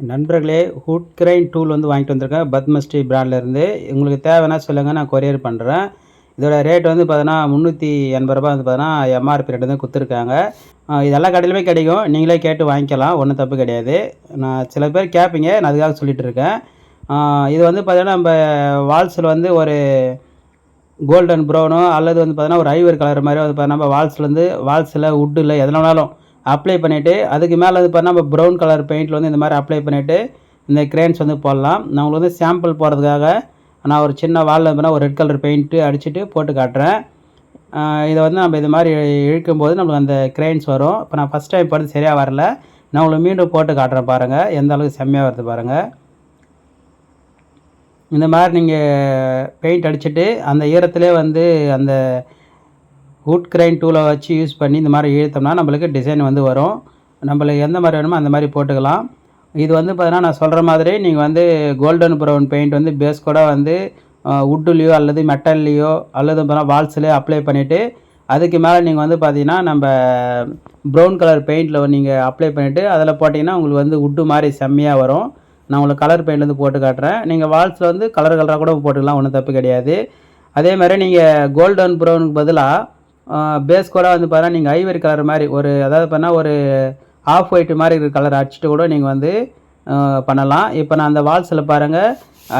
நண்பர்களே hood grain tool வந்து வாங்கிட்டு வந்திருக்கேன். பத்மஸ்ரீ பிராண்ட்லேருந்து உங்களுக்கு தேவைன்னா சொல்லுங்கள் நான் கொரியர் பண்ணுறேன் இதோட ரேட் வந்து பார்த்தோன்னா முந்நூற்றி எண்பது ரூபா வந்து பார்த்தோன்னா எம்ஆர்பி ரேட்டு தான் கொடுத்துருக்காங்க. இதெல்லாம் இது எல்லா கடையிலுமே கிடைக்கும். நீங்களே கேட்டு வாங்கிக்கலாம். ஒன்றும் தப்பு கிடையாது. நான் சில பேர் கேட்பீங்க நான் அதுக்காக சொல்லிகிட்டு இருக்கேன். இது வந்து பார்த்தீங்கன்னா நம்ம வால்ஸில் வந்து ஒரு கோல்டன் ப்ரௌனோ அல்லது வந்து பார்த்தீங்கன்னா ஒரு ஐவர் கலர் மாதிரி வந்து பார்த்தா நம்ம வால்ஸ்லேருந்து வால்ஸில் வுட்டில் எதில் அப்ளை பண்ணிவிட்டு அதுக்கு மேலே வந்து பார்த்தா நம்ம ப்ரௌன் கலர் பெயிண்டில் வந்து இந்த மாதிரி அப்ளை பண்ணிவிட்டு இந்த கிரேன்ஸ் வந்து போடலாம். நான் உங்களுக்கு வந்து சாம்பிள் போடுறதுக்காக நான் ஒரு சின்ன வாலில் வந்து ஒரு ரெட் கலர் பெயிண்ட்டு அடிச்சுட்டு போட்டு காட்டுறேன். இதை வந்து நம்ம இது மாதிரி இழுக்கும்போது நம்மளுக்கு அந்த கிரெயின்ஸ் வரும். இப்போ நான் ஃபஸ்ட் டைம் போட்டு சரியாக வரல. நான் உங்களுக்கு மீண்டும் போட்டு காட்டுறேன் பாருங்கள் எந்த அளவுக்கு செம்மையாக வருது பாருங்கள் இந்த மாதிரி நீங்கள் பெயிண்ட் அடிச்சுட்டு அந்த ஈரத்துலேயே வந்து அந்த வுட் கிரைன் டூலை வச்சு யூஸ் பண்ணி இந்த மாதிரி இழுத்தோம்னா நம்மளுக்கு டிசைன் வந்து வரும். நம்மளுக்கு எந்த மாதிரி வேணுமோ அந்த மாதிரி போட்டுக்கலாம். இது வந்து பார்த்தீங்கன்னா நான் சொல்கிற மாதிரி நீங்கள் வந்து கோல்டன் ப்ரௌன் பெயிண்ட் வந்து பேஸ் கூட வந்து வுட்டுலேயோ அல்லது மெட்டல்லையோ அல்லது பார்த்தீங்கன்னா வால்ஸ்லேயோ அப்ளை பண்ணிவிட்டு அதுக்கு மேலே நீங்கள் வந்து பார்த்தீங்கன்னா நம்ம ப்ரௌன் கலர் பெயிண்டில் நீங்கள் அப்ளை பண்ணிவிட்டு அதில் போட்டிங்கன்னா உங்களுக்கு வந்து வுட்டு மாதிரி செம்மையாக வரும். நான் உங்களுக்கு கலர் பெயிண்ட் வந்து போட்டு காட்டுறேன். நீங்கள் வால்ஸில் வந்து கலர் கலராக கூட போட்டுக்கலாம் ஒன்றும் தப்பு கிடையாது. அதே மாதிரி நீங்கள் கோல்டன் ப்ரௌனுக்கு பதிலாக பேஸ் கூட வந்து பார்த்தீங்கன்னா நீங்கள் ஐவரி கலர் மாதிரி ஒரு அதாவது பண்ணா ஒரு ஆஃப் ஒயிட் மாதிரி இருக்கிற கலர் அடிச்சுட்டு கூட நீங்கள் வந்து பண்ணலாம். இப்போ நான் அந்த வால்ஸில் பாருங்கள்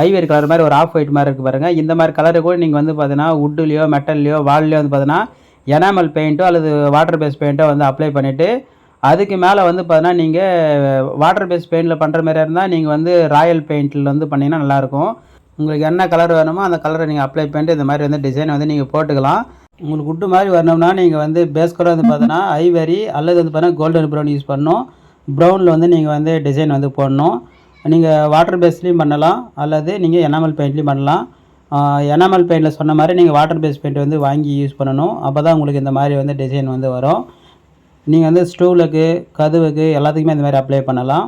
ஐவரி கலர் மாதிரி ஒரு ஆஃப் ஒயிட் மாதிரி இருக்குது பாருங்கள் இந்த மாதிரி கலரை கூட நீங்கள் வந்து பார்த்தீங்கன்னா உட்டுலேயோ மெட்டல்லையோ வால்லையோ வந்து பார்த்தீங்கன்னா எனாமல் பெயிண்ட்டோ அல்லது வாட்டர் பேஸ் பெயிண்ட்டோ வந்து அப்ளை பண்ணிவிட்டு அதுக்கு மேலே வந்து பார்த்தீங்கன்னா நீங்கள் வாட்டர் பேஸ் பெயிண்டில் பண்ணுற மாதிரி இருந்தால் நீங்கள் வந்து ராயல் பெயிண்டில் வந்து பண்ணிங்கன்னா நல்லாயிருக்கும் உங்களுக்கு என்ன கலர் வேணுமோ அந்த கலரை நீங்கள் அப்ளை பண்ணிட்டு இந்த மாதிரி வந்து டிசைன் வந்து நீங்கள் போட்டுக்கலாம். உங்களுக்கு உட்டு மாதிரி வரணும்னா நீங்கள் வந்து பேஸ் கலர் வந்து பார்த்தோன்னா ஐவரி அல்லது வந்து பார்த்தீங்கன்னா கோல்டன் ப்ரௌன் யூஸ் பண்ணணும். ப்ரௌனில் வந்து நீங்கள் வந்து டிசைன் வந்து போடணும். நீங்கள் வாட்டர் பேஸ்லேயும் பண்ணலாம். அல்லது நீங்கள் எனாமல் பெயிண்ட்லேயும் பண்ணலாம். எனாமல் பெயிண்டில் சொன்ன மாதிரி நீங்கள் வாட்டர் பேஸ் பெயிண்ட் வந்து வாங்கி யூஸ் பண்ணணும். அப்போ தான் உங்களுக்கு இந்த மாதிரி வந்து டிசைன் வந்து வரும். நீங்கள் வந்து ஸ்டூலுக்கு கதவுக்கு எல்லாத்துக்குமே இந்த மாதிரி அப்ளை பண்ணலாம்.